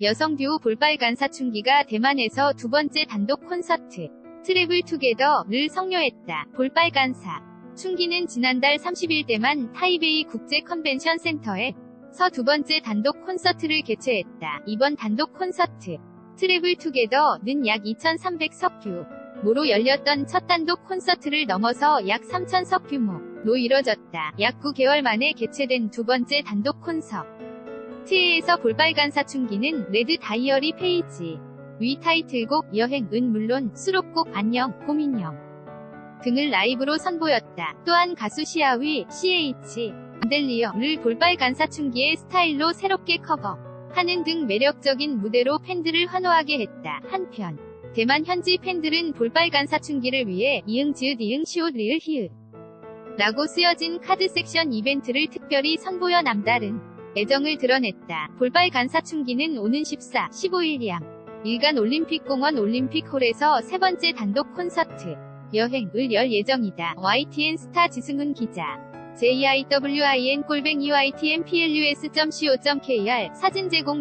여성 듀오 볼빨간 사춘기가 대만에서 두 번째 단독 콘서트 트래블 투게더를 성료했다. 볼빨간 사 춘기는 지난달 30일 대만 타이베이 국제 컨벤션 센터에 서두 번째 단독 콘서트를 개최했다. 이번 단독 콘서트 트래블 투게더는 약 2,300석 규모로 열렸던 첫 단독 콘서트를 넘어서 약 3,000석 규모로 이뤄졌다. 약 9개월 만에 개최된 두 번째 단독 콘서트 에서 볼빨간 사춘기는 레드 다이어리 페이지 위 타이틀곡 여행은 물론 수록곡 안녕 고민형 등을 라이브로 선보였다. 또한 가수 시아위 CH 안델리어를 볼빨간 사춘기의 스타일로 새롭게 커버 하는 등 매력적인 무대로 팬들을 환호하게 했다. 한편 대만 현지 팬들은 볼빨간 사춘기를 위해 이응 지읒 이응 시옷 리을 히읗 라고 쓰여진 카드 섹션 이벤트를 특별히 선보여 남다른 애정을 드러냈다. 볼빨 간 사춘기는 오는 14, 15일 양 일간 올림픽공원 올림픽홀에서 세 번째 단독 콘서트 여행을 열 예정이다. YTN 스타 지승훈 기자 jiwin 꼴뱅이 ytnplus.co.kr 사진 제공